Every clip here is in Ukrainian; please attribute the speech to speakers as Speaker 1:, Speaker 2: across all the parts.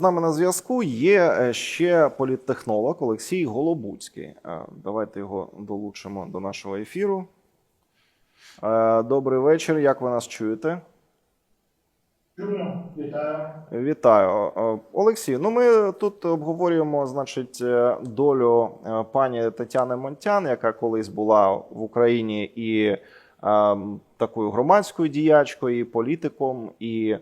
Speaker 1: з нами на зв'язку є е, ще політтехнолог Олексій Голобуцький. Е, Давайте його долучимо до нашого ефіру. Е, Добрий вечір. Як ви нас чуєте?
Speaker 2: Вітаю.
Speaker 1: Вітаю, Олексій. Ну, ми тут обговорюємо, значить, долю пані Тетяни Монтян, яка колись була в Україні і е, такою громадською діячкою, і політиком, і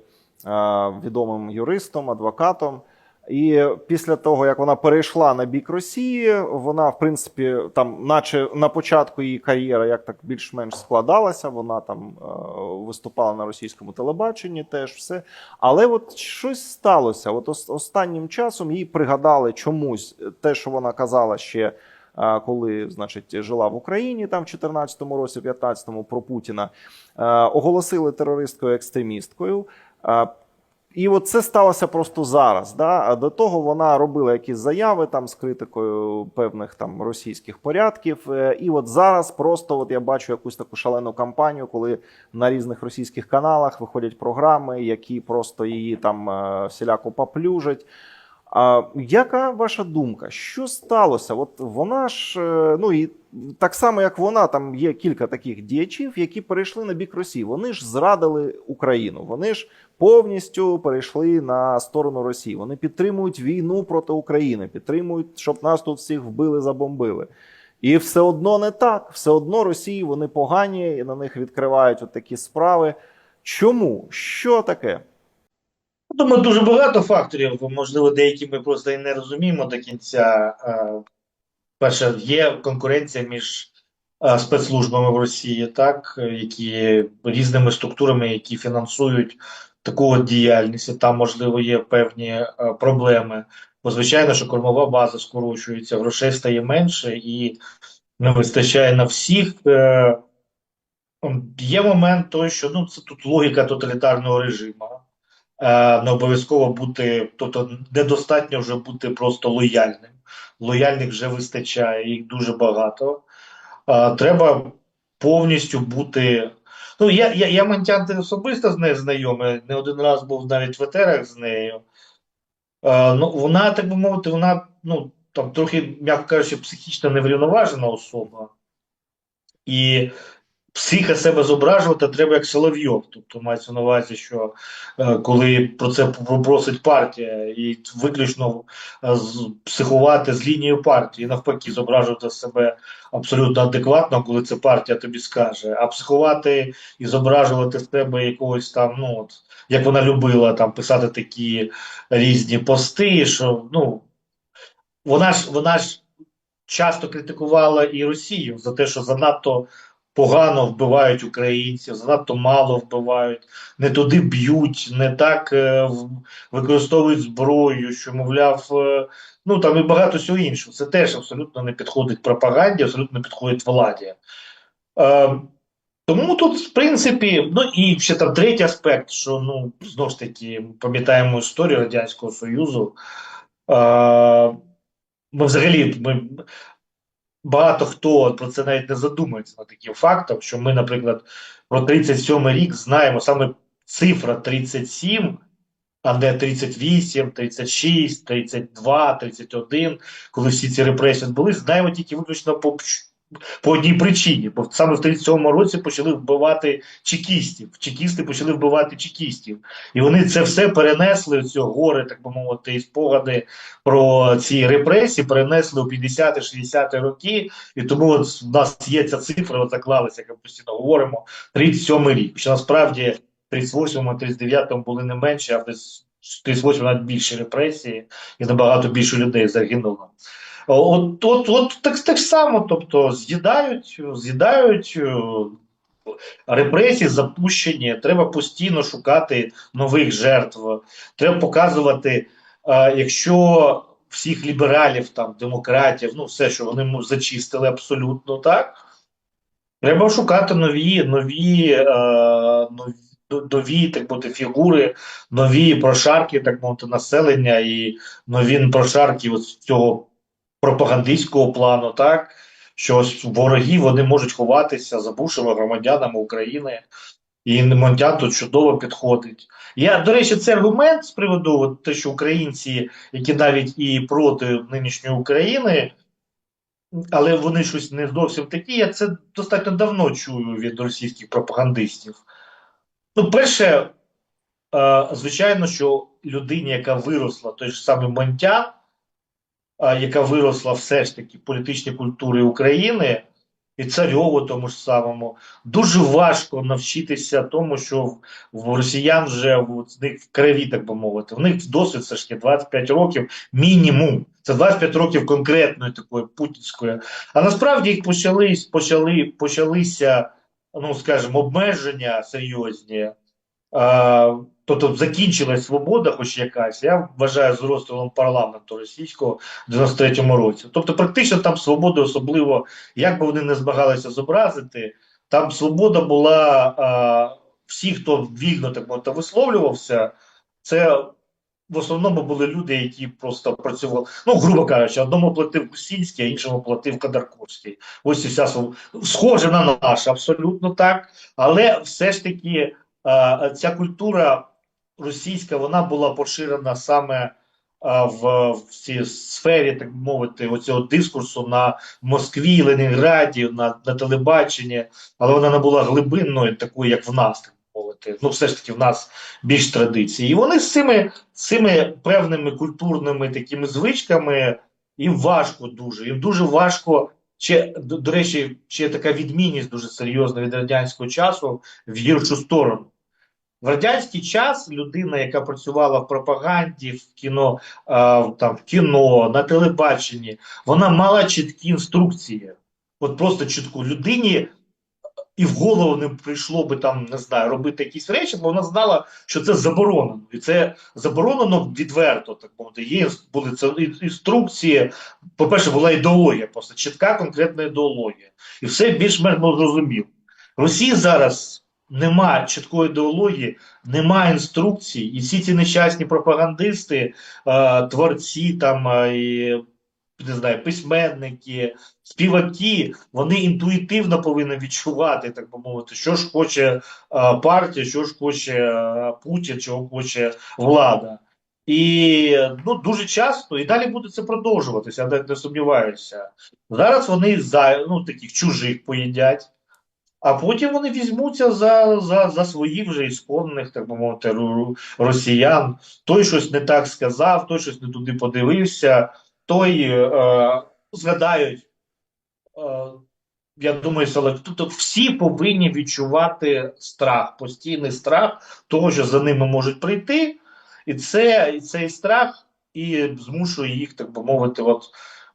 Speaker 1: відомим юристом, адвокатом. І після того, як вона перейшла на бік Росії, вона, в принципі, там, наче на початку її кар'єри, як так більш-менш складалася, вона там е, виступала на російському телебаченні, теж все. Але от щось сталося. От останнім часом їй пригадали чомусь те, що вона казала ще. е, Коли, значить, жила в Україні там в 14-му році, 15-му про Путіна, е, оголосили терористкою екстремісткою. І от це сталося просто зараз. Да? До того вона робила якісь заяви там з критикою певних там російських порядків. Е, І от зараз просто от я бачу якусь таку шалену кампанію, коли на різних російських каналах виходять програми, які просто її там е, всіляко поплюжать. А яка ваша думка? Що сталося? От вона ж, е, ну і так само, як вона, там є кілька таких діячів, які перейшли на бік Росії. Вони ж зрадили Україну. Вони ж повністю перейшли на сторону Росії. Вони підтримують війну проти України, підтримують, щоб нас тут всіх вбили, забомбили. І все одно не так. Все одно Росії вони погані, і на них відкривають от такі справи. Чому? Що таке?
Speaker 2: Думаю, дуже багато факторів. Можливо, деякі ми просто і не розуміємо до кінця. Е, Перше, є конкуренція між е, спецслужбами в Росії, так, які різними структурами, які фінансують таку от діяльність, там, можливо, є певні е, проблеми. Бо, звичайно, що кормова база скорочується, грошей стає менше і не вистачає на всіх. Є момент той, що ну, це тут логіка тоталітарного режиму. Е, не обов'язково бути, тобто недостатньо вже бути просто лояльним. Лояльних вже вистачає, їх дуже багато. Е, треба повністю бути. Ну, я, я, я Монтян особисто з нею знайомий, не один раз був навіть в етерах з нею. Е, ну, вона, так би мовити, вона ну, там трохи, м'яко кажучи, психічно неврівноважена особа. І психа себе зображувати треба як Соловйов. Тобто мається на увазі, що е, коли про це попросить партія, і виключно е, з- психувати з лінією партії, навпаки, зображувати себе абсолютно адекватно, коли це партія тобі скаже, а психувати і зображувати себе якогось там, ну от як вона любила там писати такі різні пости, що ну вона ж вона ж часто критикувала і Росію за те, що занадто погано вбивають українців, занадто мало вбивають, не туди б'ють, не так е, використовують зброю, що, мовляв, е, ну там і багато всього іншого. Це теж абсолютно не підходить пропаганді, абсолютно не підходить владі. Е, тому тут, в принципі, ну і ще там третій аспект, що ну знову ж таки пам'ятаємо історію Радянського Союзу. Е, ми взагалі ми, багато хто про це навіть не задумується на таким фактом, що ми, наприклад, про 37 рік знаємо саме цифра 37, а не 38, 36, 32, 31, коли всі ці репресії були, знаємо тільки виключно по, по одній причині. Бо саме в 37 році почали вбивати чекістів. Чекісти почали вбивати чекістів. І вони це все перенесли, це горе, так би мовити, і спогади про ці репресії перенесли у 50-60 роки, і тому от в нас є ця цифра, заклалася, як ми постійно говоримо, 37 рік. Що насправді в 38-му, 39-му були не менше, а в 38-му навіть більше репресії, і набагато більше людей загинуло. От, от, от так, так само, тобто з'їдають, з'їдають е, репресії запущені, треба постійно шукати нових жертв, треба показувати, е, якщо всіх лібералів, там, демократів, ну все, що вони зачистили абсолютно так. Треба шукати нові, нові, е, нові, нові так мовити, фігури, нові прошарки, так мовити, населення і нові прошарки от цього пропагандистського плану, так що вороги вони можуть ховатися за бувшими громадянами України І Монтян тут чудово підходить. Я, до речі, це аргумент з приводу те, що українці, які навіть і проти нинішньої України, але вони щось не зовсім такі. Я це достатньо давно чую від російських пропагандистів. Ну, перше, е, звичайно, що людині, яка виросла, той ж самий Монтян, яка виросла все ж таки в політичній культурі України, і царьову тому ж самому, дуже важко навчитися тому, що в, росіян вже в, них в крові, так би мовити. В них досвід все ж таки 25 років мінімум. Це 25 років конкретної такої путінської. А насправді їх почали, почали, почалися, ну скажімо, обмеження серйозні. А, тобто закінчилась свобода, хоч якась, я вважаю з розстрілом парламенту російського в 93-му році. Тобто, практично там свободи, особливо, як би вони не змагалися зобразити, там свобода була а, всі, хто вільно так мовити, висловлювався, це в основному були люди, які просто працювали. Ну, грубо кажучи, одному платив Кусінський, а іншому платив Кадарковський. Ось і вся свобода. Схоже на наш, абсолютно так. Але все ж таки е, ця культура російська вона була поширена саме е, в, в цій сфері, так мовити, оцього дискурсу на Москві, Ленінграді, на, на телебаченні, але вона не була глибинною, такою, як в нас, так мовити. Ну, все ж таки, в нас більш традиції. І вони з цими, з цими певними культурними такими звичками їм важко дуже. Їм дуже важко. Ще, до, до речі, ще така відмінність дуже серйозна від радянського часу в гіршу сторону. В радянський час людина, яка працювала в пропаганді, в кіно, а, там, в кіно, на телебаченні, вона мала чіткі інструкції. От просто чітку людині і в голову не прийшло би там, не знаю, робити якісь речі, бо вона знала, що це заборонено. І це заборонено відверто, так мовити. Є були це інструкції. По-перше, була ідеологія, просто чітка конкретна ідеологія. І все більш-менш зрозуміло. В Росії зараз немає чіткої ідеології, немає інструкцій, і всі ці нещасні пропагандисти, е, творці там е, і, не знаю, письменники, співаки, вони інтуїтивно повинні відчувати, так би мовити, що ж хоче е, партія, що ж хоче Путін, чого хоче влада. І ну, дуже часто, і далі буде це продовжуватися, я не сумніваюся. Зараз вони за ну, таких чужих поїдять. А потім вони візьмуться за, за, за своїх вже ісконних, так би мовити, росіян. Той щось не так сказав, той щось не туди подивився, той е, згадають. Е, я думаю, Селек, тобто всі повинні відчувати страх, постійний страх того, що за ними можуть прийти, і це цей страх і змушує їх, так би мовити, от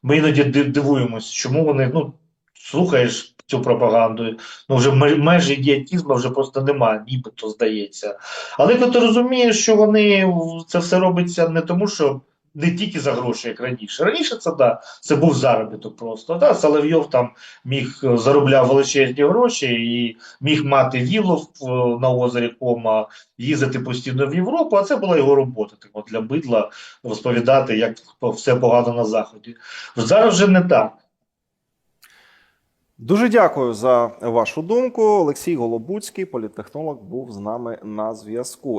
Speaker 2: ми іноді дивуємося, чому вони ну слухаєш цю пропаганду. Ну вже ме- межі ідіотізму вже просто немає, нібито здається. Але коли ти розумієш, що вони це все робиться не тому, що не тільки за гроші, як раніше. Раніше це да, це був заробіток просто. Да, Соловйов там міг е, заробляв величезні гроші і міг мати віллу в- в- на озері Кома, їздити постійно в Європу, а це була його робота. Так, от, для бидла розповідати, як все погано на заході. Зараз вже не так.
Speaker 1: Дуже дякую за вашу думку. Олексій Голобуцький, політтехнолог, був з нами на зв'язку.